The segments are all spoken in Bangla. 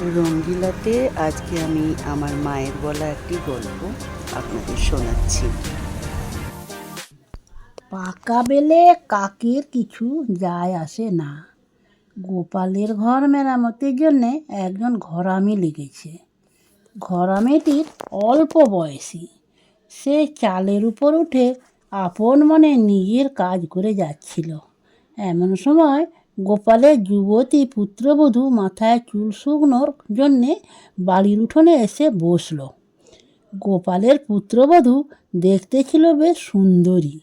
রঙ্গিলাতে আজকে আমি আমার মায়ের বলা একটি গল্প আপনাদের শোনাচ্ছি। পাকা বেলে কাকের কিছু যায় আসে না। গোপালের ঘর মেরামতের জন্যে একজন ঘরামি লেগেছে। ঘরামিটির অল্প বয়সী। সে চালের উপর উঠে আপন মনে নিজের কাজ করে যাচ্ছিল। এমন সময় গোপালের যুবতী পুত্রবধূ মাথায় চুল শুকনোর জন্যে বাড়ির উঠোনে এসে বসল। গোপালের পুত্রবধূ দেখতে ছিল বেশ সুন্দরী।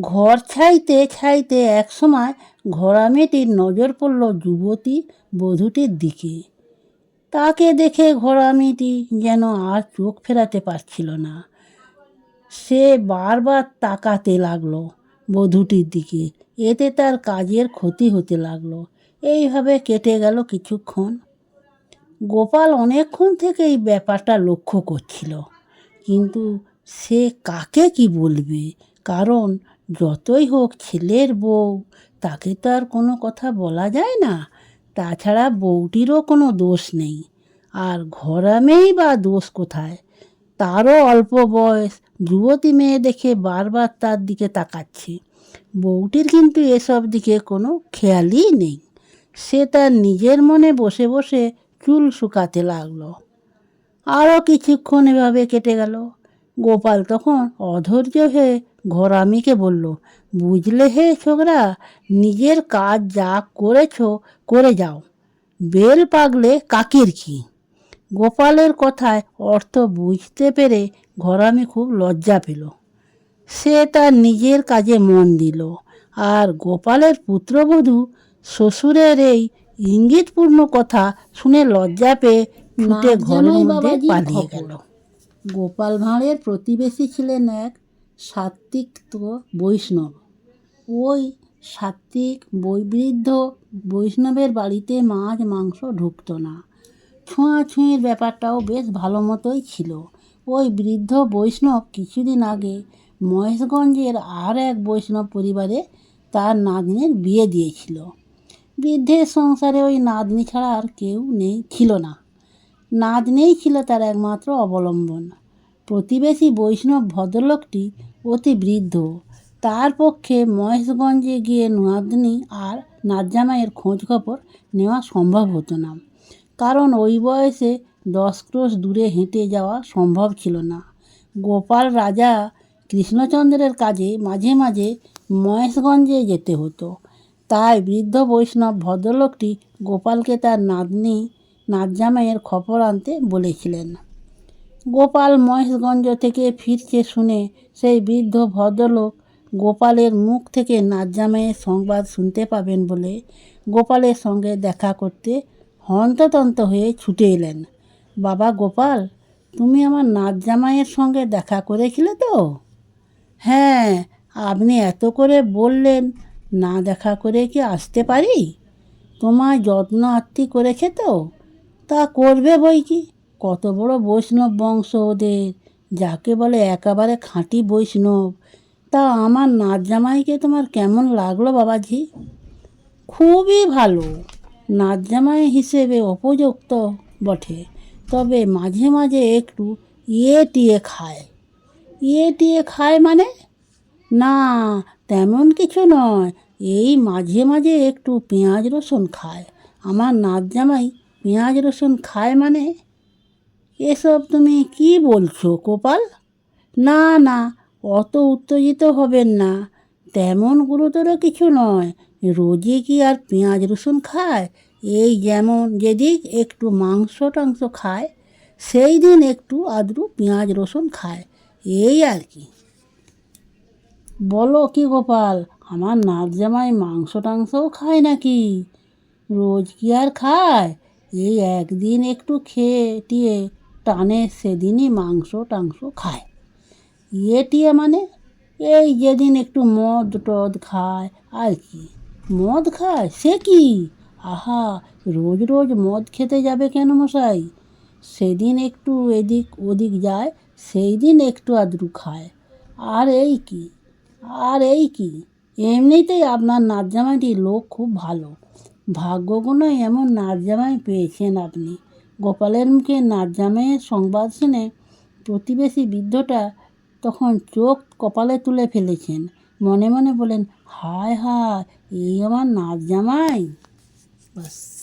ঘর ছাইতে ছাইতে একসময় ঘোড়ামেটির নজর পড়ল যুবতী বধূটির দিকে। তাকে দেখে ঘোড়ামিটি যেন আর চোখ ফেরাতে পারছিল না। সে বারবার তাকাতে লাগল বধূটির দিকে। এতে তার কাজের ক্ষতি হতে লাগল। এইভাবে কেটে গেল কিছুক্ষণ। গোপাল অনেকক্ষণ থেকে এই ব্যাপারটা লক্ষ্য করছিল। কিন্তু সে কাকে কি বলবে? কারণ যতই হোক ছেলের বউ, তাকে তো আর কোনো কথা বলা যায় না। তাছাড়া বউটিরও কোনো দোষ নেই। আর ঘরামেই বা দোষ কোথায়? তারও অল্প বয়স, যুবতী মেয়ে দেখে বারবার তার দিকে তাকাচ্ছে। বউটির কিন্তু এসব দিকে কোনো খেয়ালই নেই। সে তার নিজের মনে বসে বসে চুল শুকাতে লাগল। আরও কিছুক্ষণ এভাবে কেটে গেল। গোপাল তখন অধৈর্য হয়ে ঘরামিকে বলল, বুঝলে হে ছোকরা, নিজের কাজ যা করেছ, করে যাও। বেল পাগলে কাকের কি? গোপালের কথায় অর্থ বুঝতে পেরে ঘরামি খুব লজ্জা পেল। সে তার নিজের কাজে মন দিল। আর গোপালের পুত্রবধূ শ্বশুরের এই ইঙ্গিতপূর্ণ কথা শুনে লজ্জা পেয়ে ছুটে ঘরের মধ্যে পালিয়ে গেল। গোপাল ভাঁড়ের প্রতিবেশী ছিলেন এক সাত্বিক তো বৈষ্ণব। ওই সাত্বিক বৈবৃদ্ধ বৈষ্ণবের বাড়িতে মাছ মাংস ঢুকতো না। ছোঁয়াছুঁয়ির ব্যাপারটাও বেশ ভালো মতোই ছিল। ওই বৃদ্ধ বৈষ্ণব কিছুদিন আগে মহেশগঞ্জের আর এক বৈষ্ণব পরিবারে তার নাতনির বিয়ে দিয়েছিল। বৃদ্ধের সংসারে ওই নাতনি ছাড়া আর কেউ নেই, ছিল না। নাতনিই ছিল তার একমাত্র অবলম্বন। প্রতিবেশী বৈষ্ণব ভদ্রলোকটি অতি বৃদ্ধ। তার পক্ষে মহেশগঞ্জে গিয়ে নাতনি আর নাতজামাইয়ের খোঁজ খবর নেওয়া সম্ভব হতো না। কারণ ওই বয়সে দশ ক্রোশ দূরে হেঁটে যাওয়া সম্ভব ছিল না। গোপাল রাজা কৃষ্ণচন্দ্রের কাজে মাঝে মাঝে মহেশগঞ্জে যেতে হতো। তাই বৃদ্ধ বৈষ্ণব ভদ্রলোকটি গোপালকে তার নাতনি নাতজামাইয়ের খবর আনতে বলেছিলেন। গোপাল মহেশগঞ্জ থেকে ফিরছে শুনে সেই বৃদ্ধ ভদ্রলোক গোপালের মুখ থেকে নাতজামাইয়ের সংবাদ শুনতে পাবেন বলে গোপালের সঙ্গে দেখা করতে হন্ততন্ত হয়ে ছুটে এলেন। বাবা গোপাল, তুমি আমার নাতজামাইয়ের সঙ্গে দেখা করেছিলে তো? হ্যাঁ আপনি এত করে বললেন, না দেখা করে কি আসতে পারি? তোমার যত্ন আত্মি করেছে তো তা করবে বই কি? কত বড় বৈষ্ণব বংশ ওদের, যাকে বলে একেবারে খাঁটি বৈষ্ণব। তা আমার নাচ জামাইকে তোমার কেমন লাগল বাবাজি? খুবই ভালো নাচ জামাই হিসেবে উপযুক্ত বটে। তবে মাঝে মাঝে একটু ইয়ে টিয়ে খায়। ইয়ে টিয়ে খায় মানে? না, তেমন কিছু নয়। এই মাঝে মাঝে একটু পেঁয়াজ রসুন খায়। আমার নাত জামাই পেঁয়াজ রসুন খায় মানে? এসব তুমি কি বলছো গোপাল? না না, অত উত্তেজিত হবেন না। তেমন গুরুতর কিছু নয়। রোজে কি আর পেঁয়াজ রসুন খায়? এই যেমন যেদিক একটু মাংস টাংস খায়, সেই দিন একটু আদ্রু পেঁয়াজ রসুন খায়। এই আর কি। বলো কি গোপাল, আমার নাচ জামাই মাংস টাংসও খায় নাকি? রোজ কি আর খায়? এই একদিন একটু খেয়ে টিয়ে টানে, সেদিনই মাংস টাংস খায়। ইয়ে টিয়ে মানে? এই যেদিন একটু মদ টদ খায়, আর কি। মদ খায়? সে কি? আহা, রোজ রোজ মদ খেতে যাবে কেন মশাই? সেদিন একটু এদিক ওদিক যায় সেই দিন একটু আদ্রু খায়। আর এই কি? আর এই কি? এমনিতেই আপনার নাচ জামাইটির লোক খুব ভালো। ভাগ্যগুণই এমন নাচ জামাই পেয়েছেন আপনি। গোপালের মুখে নাচ জামাইয়ের সংবাদ শুনে প্রতিবেশী বৃদ্ধটা তখন চোখ কপালে তুলে ফেলেছেন। মনে মনে বলেন, হায় হায়, এই আমার নাচ জামাই বাস।